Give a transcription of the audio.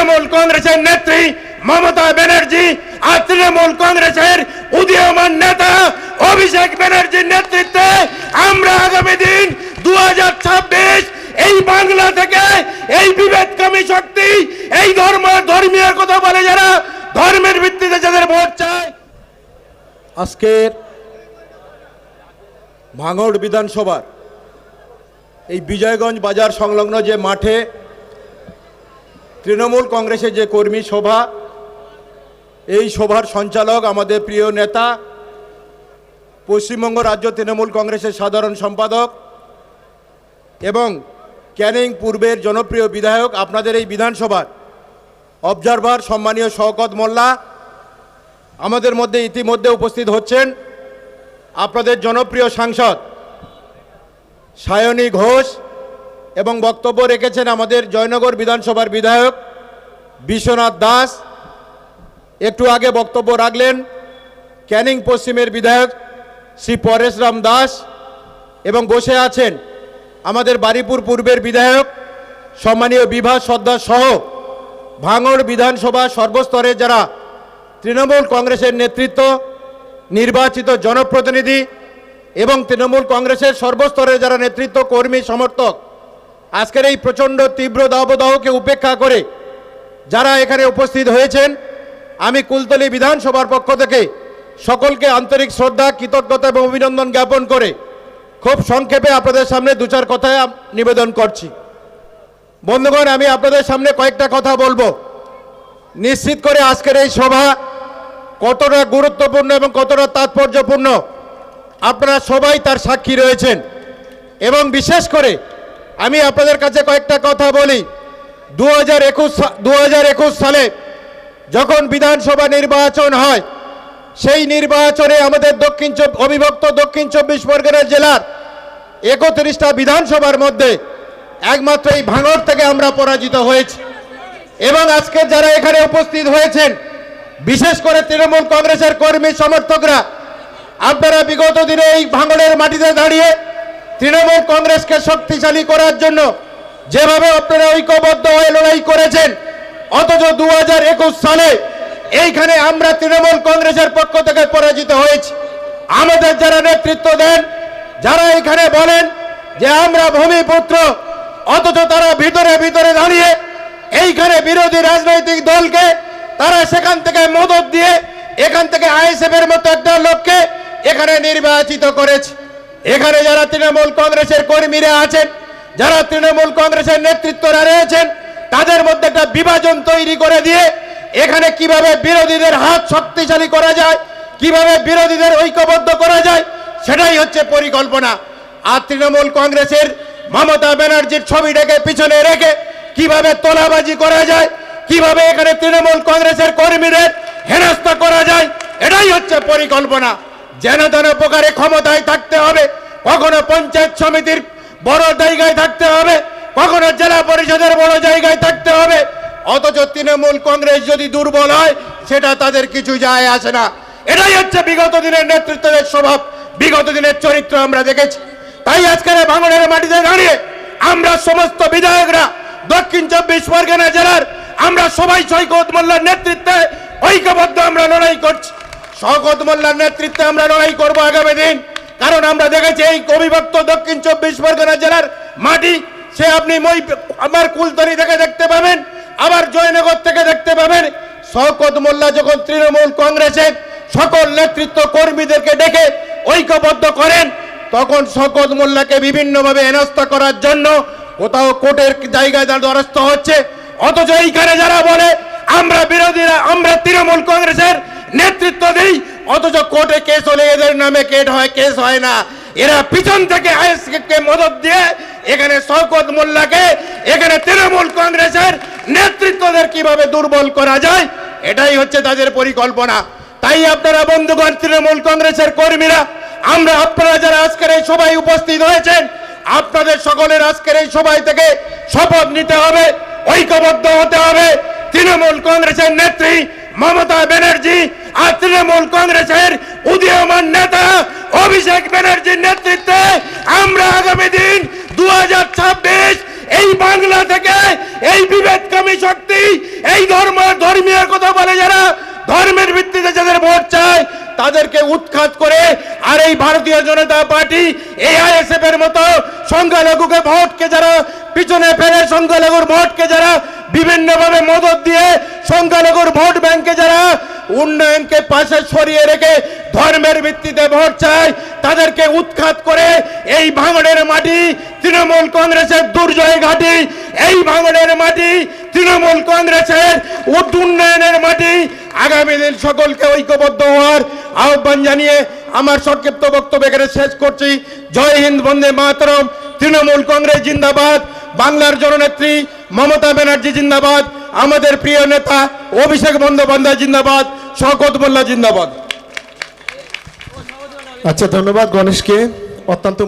তৃণমূল কংগ্রেসের নেত্রী মমতা ব্যানার্জি আর তৃণমূল কংগ্রেসের উদীয়মান নেতা অভিষেক ব্যানার্জির নেতৃত্বে আমরা আগামী দিন দু এই বাংলা থেকে এই বিভেদকামী শক্তি, এই ধর্ম, ধর্মীয় কথা বলে যারা, ধর্মের ভিত্তিতে যাদের ভোট চায়। আজকের ভাঙড় বিধানসভার এই বিজয়গঞ্জ বাজার সংলগ্ন যে মাঠে তৃণমূল কংগ্রেসের যে কর্মী সভা, এই সভার সঞ্চালক আমাদের প্রিয় নেতা, পশ্চিমবঙ্গ রাজ্য তৃণমূল কংগ্রেসের সাধারণ সম্পাদক এবং ক্যানিং পূর্বের জনপ্রিয় বিধায়ক, আপনাদের এই বিধানসভার অবজারভার সম্মানীয় শওকত মোল্লা আমাদের মধ্যে ইতিমধ্যে উপস্থিত হচ্ছেন। আপনাদের জনপ্রিয় সাংসদ সায়নী ঘোষ এবং বক্তব্য রেখেছেন আমাদের জয়নগর বিধানসভার বিধায়ক বিশ্বনাথ দাস। একটু আগে বক্তব্য রাখলেন ক্যানিং পশ্চিমের বিধায়ক শ্রী পরেশরাম দাস এবং বসে আছেন আমাদের বারিপুর পূর্বের বিধায়ক সম্মানীয় বিভা সর্দার সহ ভাঙড় বিধানসভা সর্বস্তরে যারা তৃণমূল কংগ্রেসের নেতৃত্ব, নির্বাচিত জনপ্রতিনিধি এবং তৃণমূল কংগ্রেসের সর্বস্তরে যারা নেতৃত্ব, কর্মী, সমর্থক আজকের এই প্রচণ্ড তীব্র দাবদাহকে উপেক্ষা করে যারা এখানে উপস্থিত হয়েছেন, আমি কুলতলি বিধানসভার পক্ষ থেকে সকলকে আন্তরিক শ্রদ্ধা, কৃতজ্ঞতা এবং অভিনন্দন জ্ঞাপন করে খুব সংক্ষেপে আপনাদের সামনে দু চার কথায় নিবেদন করছি। বন্ধুগণ, আমি আপনাদের সামনে কয়েকটা কথা বলব। নিশ্চিত করে আজকের এই সভা কতটা গুরুত্বপূর্ণ এবং কতটা তাৎপর্যপূর্ণ, আপনারা সবাই তার সাক্ষী রয়েছেন এবং বিশেষ করে আমি আপনাদের কাছে কয়েকটা কথা বলি। দু হাজার একুশ সালে যখন বিধানসভা নির্বাচন হয়, সেই নির্বাচনে আমাদের দক্ষিণ অবিভক্ত দক্ষিণ চব্বিশ পরগনা জেলার একত্রিশটা বিধানসভার মধ্যে একমাত্র এই ভাঙড় থেকে আমরা পরাজিত হয়েছি। এবং আজকে যারা এখানে উপস্থিত হয়েছেন, বিশেষ করে তৃণমূল কংগ্রেসের কর্মী সমর্থকরা, আপনারা বিগত দিনে এই ভাঙড়ের মাটিতে দাঁড়িয়ে তৃণমূল কংগ্রেসকে শক্তিশালী করার জন্য যেভাবে আপনারা ঐক্যবদ্ধ হয়ে লড়াই করেছেন, অথচ দু হাজার একুশ সালে এইখানে আমরা তৃণমূল কংগ্রেসের পক্ষ থেকে পরাজিত হয়েছি। আমাদের যারা নেতৃত্ব দেন, যারা এখানে বলেন যে আমরা ভূমিপুত্র, অথচ তারা ভিতরে ভিতরে দাঁড়িয়ে এইখানে বিরোধী রাজনৈতিক দলকে তারা সেখান থেকে মদত দিয়ে এখান থেকে আইএসএফ এর মতো একটা লোককে এখানে নির্বাচিত করেছে। এখানে যারা তৃণমূল কংগ্রেসের কর্মীরা আছেন, যারা তৃণমূল কংগ্রেসের নেতৃত্বরা রয়েছেন, তাদের মধ্যে একটা বিভাজন তৈরি করে দিয়ে এখানে কীভাবে বিরোধীদের হাত শক্তিশালী করা যায়, কীভাবে বিরোধীদের ঐক্যবদ্ধ করা যায়, সেটাই হচ্ছে পরিকল্পনা। আর তৃণমূল কংগ্রেসের মমতা ব্যানার্জির ছবিটাকে পিছনে রেখে কীভাবে তোলাবাজি করা যায়, কীভাবে এখানে তৃণমূল কংগ্রেসের কর্মীদের হেনস্থা করা যায়, এটাই হচ্ছে পরিকল্পনা। যেন তেন প্রকারে ক্ষমতায় থাকতে হবে। কখনো পঞ্চায়েত সমিতির বড় জায়গায় থাকতে হবে। কখনো জেলা পরিষদের বড় জায়গায় থাকতে হবে। অথচ তৃণমূল কংগ্রেস যদি দুর্বল হয়, সেটা তাদের কিছু যায় আসে না। এটাই হচ্ছে বিগত দিনের নেতৃত্বের স্বভাব। বিগত দিনের চরিত্র আমরা দেখেছি। তাই আজকের ভাঙনের মাটিতে দাঁড়িয়ে আমরা সমস্ত বিধায়করা দক্ষিণ চব্বিশ পরগনা জেলার আমরা সবাই সৈকত মোল্লার নেতৃত্বে ঐক্যবদ্ধ আমরা লড়াই করছি। শওকত মোল্লার নেতৃত্বে আমরা লড়াই করব আগামী দিন। কারণ আমরা দেখেছি এই অবিভক্ত দক্ষিণ চব্বিশ পরগনা জেলার মাটি, সে আপনি মই আমার কুলতরি থেকে দেখতে পাবেন, আবার জয়নগর থেকে দেখতে পাবেন। শওকত মোল্লা যখন তৃণমূল কংগ্রেসের সকল নেতৃত্ব কর্মীদেরকে ডেকে ঐক্যবদ্ধ করেন, তখন শওকত মোল্লাকে বিভিন্নভাবে হেনস্থা করার জন্য কোথাও কোর্টের জায়গায় তার দ্বারস্থ হচ্ছে। অথচ এইখানে যারা বলে, আমরা বিরোধীরা, আমরা তৃণমূল কংগ্রেসের নেতৃত্ব দিই, অথচ কোর্টে কেস হলে এদের নামে কেট হয় কেস হয় না। এরা পিছন থেকে আইএসকে মদত দিয়ে এখানে শওকত মোল্লাকে, এখানে তৃণমূল কংগ্রেসের নেতৃত্বদের কীভাবে দুর্বল করা যায়, এটাই হচ্ছে তাদের পরিকল্পনা। তাই আপনারা বন্ধুগণ, তৃণমূল কংগ্রেসের কর্মীরা, আমরা আপনারা যারা আজকের এই সবাই উপস্থিত হয়েছেন, আপনাদের সকলের আজকের এই সবাই থেকে শপথ নিতে হবে, ঐক্যবদ্ধ হতে হবে। তৃণমূল কংগ্রেসের নেত্রী তৃণমূল কংগ্রেসের উদীয়মান নেতা অভিষেক ব্যানার্জির নেতৃত্বে আমরা আগামী দিন দু এই বাংলা থেকে এই বিভেদকামী শক্তি, এই ধর্ম, ধর্মীয় কথা বলে যারা ধর্মের ভিত্তিতে যাদের ভোট চায়, তাদেরকে উৎখাত করে আর এই ভারতীয় জনতা পার্টি এআইএসএফ এর মতো সংখ্যালঘুকে ভোটকে যারা পিছনে ফেলে সংখ্যালঘুর ভোটকে যারা বিভিন্নভাবে মদত দিয়ে সংখ্যালঘুর ভোট ব্যাংকে যারা উন্নয়নকে পাশে সরিয়ে রেখে ধর্মের ভিত্তিতে ভোট চায় তাদেরকে উৎখাত করে এই ভাঙনের মাটি তৃণমূল কংগ্রেসের দুর্জয় ঘাটি, এই ভাঙনের মাটি তৃণমূল কংগ্রেসের উন্নয়নের মাটি। আগামী দিন সকলকে ঐক্যবদ্ধ হওয়ার আহ্বান জানিয়ে আমার সংক্ষিপ্ত বক্তব্য এখানে শেষ করছি। জয় হিন্দ, বন্দে মাতরম। তৃণমূল কংগ্রেস জিন্দাবাদ। বাংলার জননেত্রী মমতা ব্যানার্জি জিন্দাবাদ। আমাদের প্রিয় নেতা অভিষেক বন্দ্যোপাধ্যায় জিন্দাবাদ। শওকত মোল্লা জিন্দাবাদ। আচ্ছা ধন্যবাদ গণেশকে। অত্যন্ত